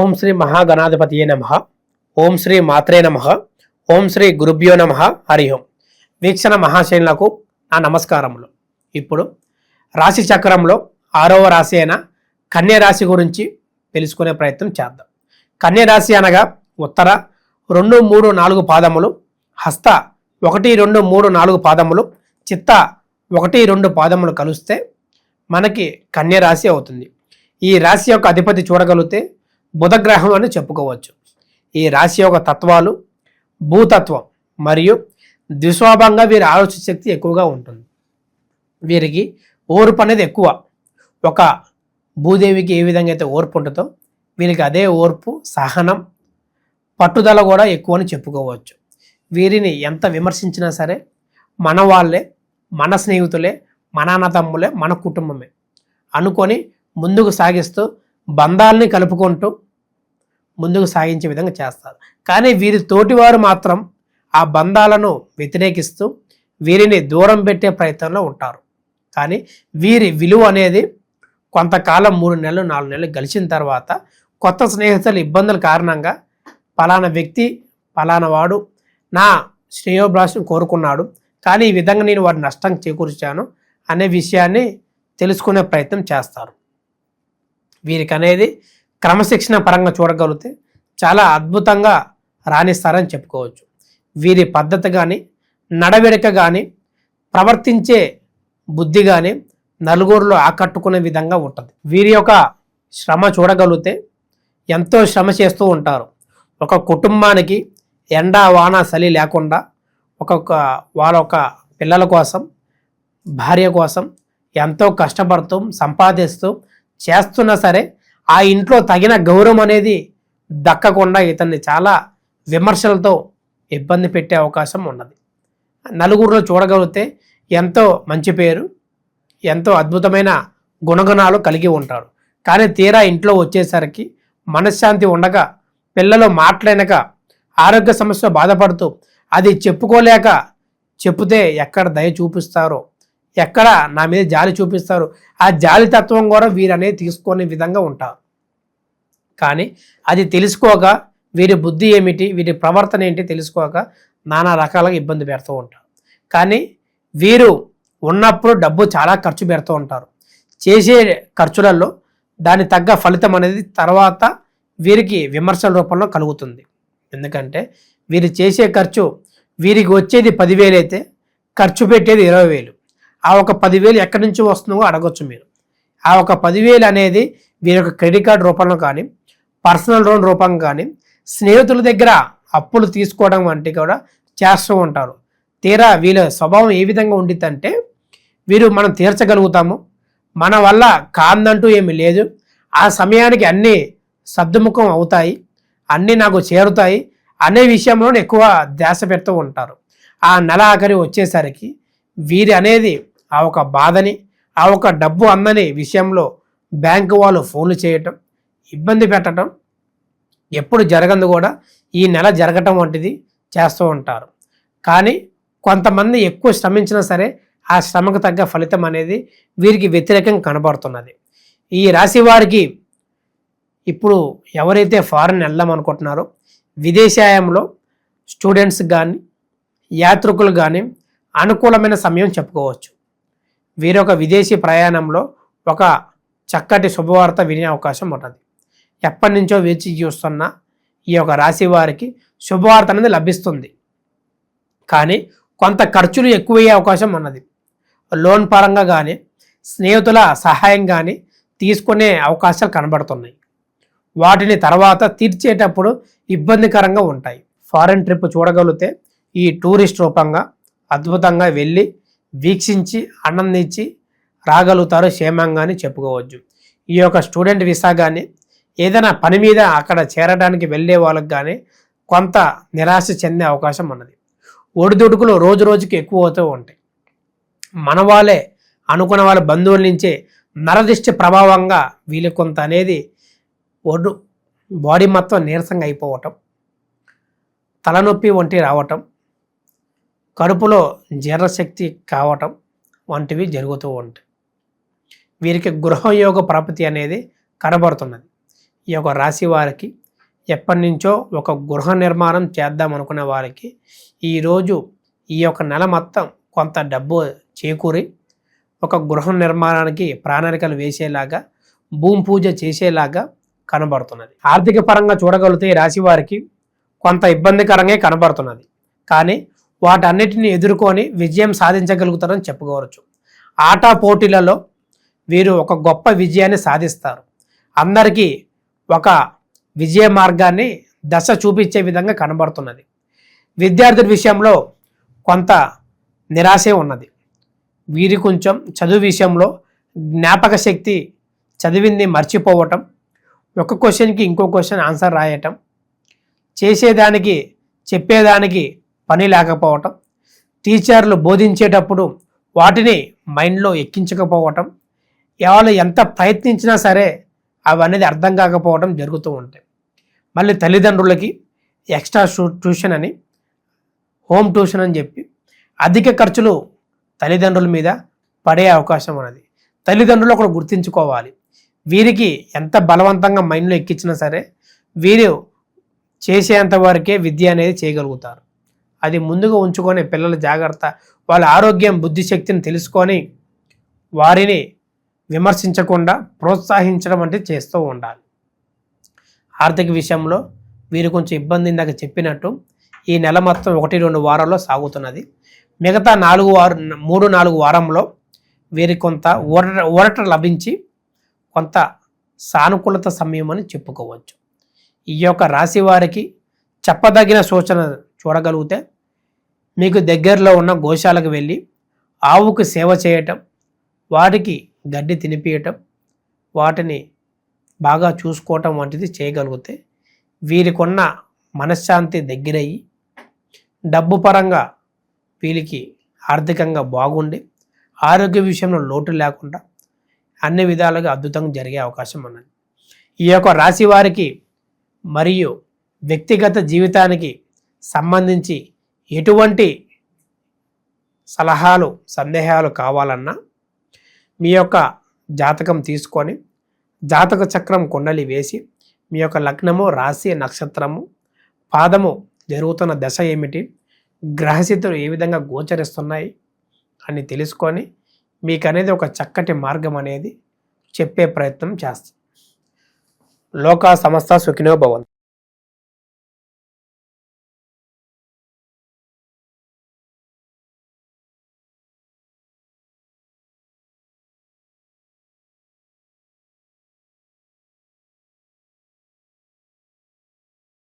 ఓం శ్రీ మహాగణాధిపతియే నమ. ఓం శ్రీ మాత్రే నమ. ఓం శ్రీ గురుభ్యో నమ. హరి ఓం. వీక్షణ మహాశైనులకు నా నమస్కారములు. ఇప్పుడు రాశి చక్రంలో ఆరవ రాశి అయిన కన్య రాశి గురించి తెలుసుకునే ప్రయత్నం చేద్దాం. కన్య రాశి అనగా ఉత్తర రెండు మూడు నాలుగు పాదములు హస్త ఒకటి రెండు మూడు నాలుగు పాదములు చిత్త ఒకటి రెండు పాదములు కలిస్తే మనకి కన్య రాశి అవుతుంది. ఈ రాశి యొక్క అధిపతి చూడగలిగితే బుధగ్రహం అని చెప్పుకోవచ్చు. ఈ రాశి యొక్క తత్వాలు భూతత్వం మరియు ద్విస్వాభంగా వీరి ఆలోచన శక్తి ఎక్కువగా ఉంటుంది. వీరికి ఓర్పు అనేది ఎక్కువ. ఒక భూదేవికి ఏ విధంగా అయితే ఓర్పు ఉంటుందో వీరికి అదే ఓర్పు సహనం పట్టుదల కూడా ఎక్కువ అని చెప్పుకోవచ్చు. వీరిని ఎంత విమర్శించినా సరే మన వాళ్ళే మన స్నేహితులే మన అన్నతమ్ములే మన కుటుంబమే అనుకొని ముందుకు సాగిస్తూ బంధాలని కలుపుకుంటూ ముందుకు సాగించే విధంగా చేస్తారు. కానీ వీరి తోటివారు మాత్రం ఆ బంధాలను వ్యతిరేకిస్తూ వీరిని దూరం పెట్టే ప్రయత్నంలో ఉంటారు. కానీ వీరి విలువ అనేది కొంతకాలం మూడు నెలలు నాలుగు నెలలు గలిచిన తర్వాత కొత్త స్నేహితుల ఇబ్బందుల కారణంగా పలానా వ్యక్తి పలానా వాడు నా శ్రేయోభ్రాసం కోరుకున్నాడు. కానీ ఈ విధంగా నేను వారి నష్టం చేకూర్చాను అనే విషయాన్ని తెలుసుకునే ప్రయత్నం చేస్తారు. వీరికి అనేది క్రమశిక్షణ పరంగా చూడగలిగితే చాలా అద్భుతంగా రాణిస్తారని చెప్పుకోవచ్చు. వీరి పద్ధతి కానీ నడవడిక కానీ ప్రవర్తించే బుద్ధి కానీ నలుగురిలో ఆకట్టుకునే విధంగా ఉంటుంది. వీరి యొక్క శ్రమ చూడగలిగితే ఎంతో శ్రమ చేస్తూ ఉంటారు. ఒక కుటుంబానికి ఎండ వాన చలి లేకుండా ఒక్కొక్క వాళ్ళ ఒక పిల్లల కోసం భార్య కోసం ఎంతో కష్టపడుతూ సంపాదిస్తూ చేస్తున్నా సరే ఆ ఇంట్లో తగిన గౌరవం అనేది దక్కకుండా ఇతన్ని చాలా విమర్శలతో ఇబ్బంది పెట్టే అవకాశం ఉన్నది. నలుగురిలో చూడగలిగితే ఎంతో మంచి పేరు ఎంతో అద్భుతమైన గుణగుణాలు కలిగి ఉంటాడు కానీ తీరా ఇంట్లో వచ్చేసరికి మనశ్శాంతి ఉండక పిల్లలు మాట్లాడక ఆరోగ్య సమస్య బాధపడుతూ అది చెప్పుకోలేక చెప్తే ఎక్కడ దయ చూపిస్తారో ఎక్కడ నా మీద జాలి చూపిస్తారు? ఆ జాలి తత్వం కూడా వీరనేది తీసుకునే విధంగా ఉంటారు. కానీ అది తెలుసుకోక వీరి బుద్ధి ఏమిటి వీరి ప్రవర్తన ఏంటి తెలుసుకోక నానా రకాలుగా ఇబ్బంది పెడుతూ ఉంటారు. కానీ వీరు ఉన్నప్పుడు డబ్బు చాలా ఖర్చు పెడుతూ ఉంటారు. చేసే ఖర్చులలో దాని తగ్గ ఫలితం అనేది తర్వాత వీరికి విమర్శల రూపంలో కలుగుతుంది. ఎందుకంటే వీరు చేసే ఖర్చు వీరికి వచ్చేది పదివేలు అయితే ఖర్చు పెట్టేది ఇరవై వేలు. ఆ ఒక పదివేలు ఎక్కడి నుంచి వస్తుందో అడగొచ్చు మీరు. ఆ ఒక పదివేలు అనేది వీరి యొక్క క్రెడిట్ కార్డు రూపంలో కానీ పర్సనల్ లోన్ రూపం కానీ స్నేహితుల దగ్గర అప్పులు తీసుకోవడం వంటి కూడా చేస్తూ ఉంటారు. తీరా వీళ్ళ స్వభావం ఏ విధంగా ఉండిద్దంటే వీరు మనం తీర్చగలుగుతాము. మన వల్ల కాందంటూ ఏమి లేదు. ఆ సమయానికి అన్నీ సర్దుముఖం అవుతాయి. అన్నీ నాకు చేరుతాయి అనే విషయంలో ఎక్కువ ధ్యాస పెడుతూ ఉంటారు. ఆ నెల ఆఖరి వచ్చేసరికి వీరి అనేది ఆ ఒక బాధని ఆ ఒక డబ్బు అందని విషయంలో బ్యాంకు వాళ్ళు ఫోన్లు చేయటం ఇబ్బంది పెట్టడం ఎప్పుడు జరగదు కూడా ఈ నెల జరగటం వంటిది చేస్తూ ఉంటారు. కానీ కొంతమంది ఎక్కువ శ్రమించినా సరే ఆ శ్రమకు తగ్గ ఫలితం అనేది వీరికి వ్యతిరేకం కనబడుతున్నది. ఈ రాశి వారికి ఇప్పుడు ఎవరైతే ఫారెన్ వెళ్దాం అనుకుంటున్నారో విదేశాయంలో స్టూడెంట్స్ కానీ యాత్రికులు కానీ అనుకూలమైన సమయం చెప్పుకోవచ్చు. వీరొక విదేశీ ప్రయాణంలో ఒక చక్కటి శుభవార్త వినే అవకాశం ఉంటుంది. ఎప్పటి నుంచో వేచి చూస్తున్న ఈ యొక్క రాశి వారికి శుభవార్త అనేది లభిస్తుంది. కానీ కొంత ఖర్చులు ఎక్కువయ్యే అవకాశం ఉన్నది. లోన్ పరంగా కానీ స్నేహితుల సహాయం కానీ తీసుకునే అవకాశాలు కనబడుతున్నాయి. వాటిని తర్వాత తీర్చేటప్పుడు ఇబ్బందికరంగా ఉంటాయి. ఫారెన్ ట్రిప్ చూడగలిగితే ఈ టూరిస్ట్ రూపంగా అద్భుతంగా వెళ్ళి వీక్షించి ఆనందించి రాగలుగుతారు క్షేమంగా అని చెప్పుకోవచ్చు. ఈ యొక్క స్టూడెంట్ వీసా కానీ ఏదైనా పని మీద అక్కడ చేరడానికి వెళ్ళే వాళ్ళకి కానీ కొంత నిరాశ చెందే అవకాశం ఉన్నది. ఒడిదుడుకులు రోజు రోజుకి ఎక్కువ అవుతూ ఉంటాయి. మన వాళ్ళే అనుకున్న వాళ్ళ బంధువుల నుంచే నరదిష్టి ప్రభావంగా వీళ్ళు కొంత అనేది ఒడ్డు బాడీ మొత్తం నీరసంగా అయిపోవటం తలనొప్పి వంటి రావటం కడుపులో జీర్ణశక్తి కావటం వంటివి జరుగుతూ ఉంటాయి. వీరికి గృహయోగ ప్రాప్తి అనేది కనబడుతున్నది. ఈ యొక్క రాశి వారికి ఎప్పటి నుంచో ఒక గృహ నిర్మాణం చేద్దాం అనుకునే వారికి ఈరోజు ఈ యొక్క నెల మొత్తం కొంత డబ్బు చేకూరి ఒక గృహ నిర్మాణానికి ప్రణాళికలు వేసేలాగా భూమి పూజ చేసేలాగా కనబడుతున్నది. ఆర్థిక పరంగా చూడగలిగితే రాశి వారికి కొంత ఇబ్బందికరంగా కనబడుతున్నది. కానీ వాటన్నిటిని ఎదుర్కొని విజయం సాధించగలుగుతారని చెప్పుకోవచ్చు. ఆట పోటీలలో వీరు ఒక గొప్ప విజయాన్ని సాధిస్తారు. అందరికీ ఒక విజయ మార్గాన్ని దశ చూపించే విధంగా కనబడుతున్నది. విద్యార్థుల విషయంలో కొంత నిరాశే ఉన్నది. వీరి కొంచెం చదువు విషయంలో జ్ఞాపక శక్తి చదివింది మర్చిపోవటం ఒక క్వశ్చన్కి ఇంకో క్వశ్చన్ ఆన్సర్ రాయటం చేసేదానికి చెప్పేదానికి పని లేకపోవటం టీచర్లు బోధించేటప్పుడు వాటిని మైండ్లో ఎక్కించకపోవటం వాళ్ళు ఎంత ప్రయత్నించినా సరే అవనేది అర్థం కాకపోవడం జరుగుతూ ఉంటాయి. మళ్ళీ తల్లిదండ్రులకి ఎక్స్ట్రా ట్యూషన్ అని హోమ్ ట్యూషన్ అని చెప్పి అధిక ఖర్చులు తల్లిదండ్రుల మీద పడే అవకాశం ఉన్నది. తల్లిదండ్రులు ఒకటి గుర్తించుకోవాలి. వీరికి ఎంత బలవంతంగా మైండ్లో ఎక్కించినా సరే వీరు చేసేంత వరకే విద్య అనేది చేయగలుగుతారు. అది ముందుగా ఉంచుకొని పిల్లల జాగ్రత్త వాళ్ళ ఆరోగ్యం బుద్ధిశక్తిని తెలుసుకొని వారిని విమర్శించకుండా ప్రోత్సహించడం అంటే చేస్తూ ఉండాలి. ఆర్థిక విషయంలో వీరు కొంచెం ఇబ్బంది ఇందాక చెప్పినట్టు ఈ నెల మొత్తం ఒకటి రెండు వారాల్లో సాగుతున్నది. మిగతా నాలుగు వారు మూడు నాలుగు వారంలో వీరి కొంత ఊరట ఊరట లభించి కొంత సానుకూలత సమయం అని చెప్పుకోవచ్చు. ఈ యొక్క రాశి వారికి చెప్పదగిన సూచన చూడగలిగితే మీకు దగ్గరలో ఉన్న గోశాలకు వెళ్ళి ఆవుకు సేవ చేయటం వాటికి గడ్డి తినిపించటం వాటిని బాగా చూసుకోవటం వంటిది చేయగలిగితే వీరికున్న మనశ్శాంతి దగ్గరయ్యి డబ్బు పరంగా వీరికి ఆర్థికంగా బాగుండి ఆరోగ్య విషయంలో లోటు లేకుండా అన్ని విధాలుగా అద్భుతంగా జరిగే అవకాశం ఉన్నది. ఈ యొక్క రాశి వారికి మరియు వ్యక్తిగత జీవితానికి సంబంధించి ఎటువంటి సలహాలు సందేహాలు కావాలన్నా మీ యొక్క జాతకం తీసుకొని జాతక చక్రం కుండలి వేసి మీ యొక్క లగ్నము రాశి నక్షత్రము పాదము జరుగుతున్న దశ ఏమిటి గ్రహస్థితులు ఏ విధంగా గోచరిస్తున్నాయి అని తెలుసుకొని మీకు అనేది ఒక చక్కటి మార్గం అనేది చెప్పే ప్రయత్నం చేస్తాం. లోకా సమస్త సుఖినో భవంతు.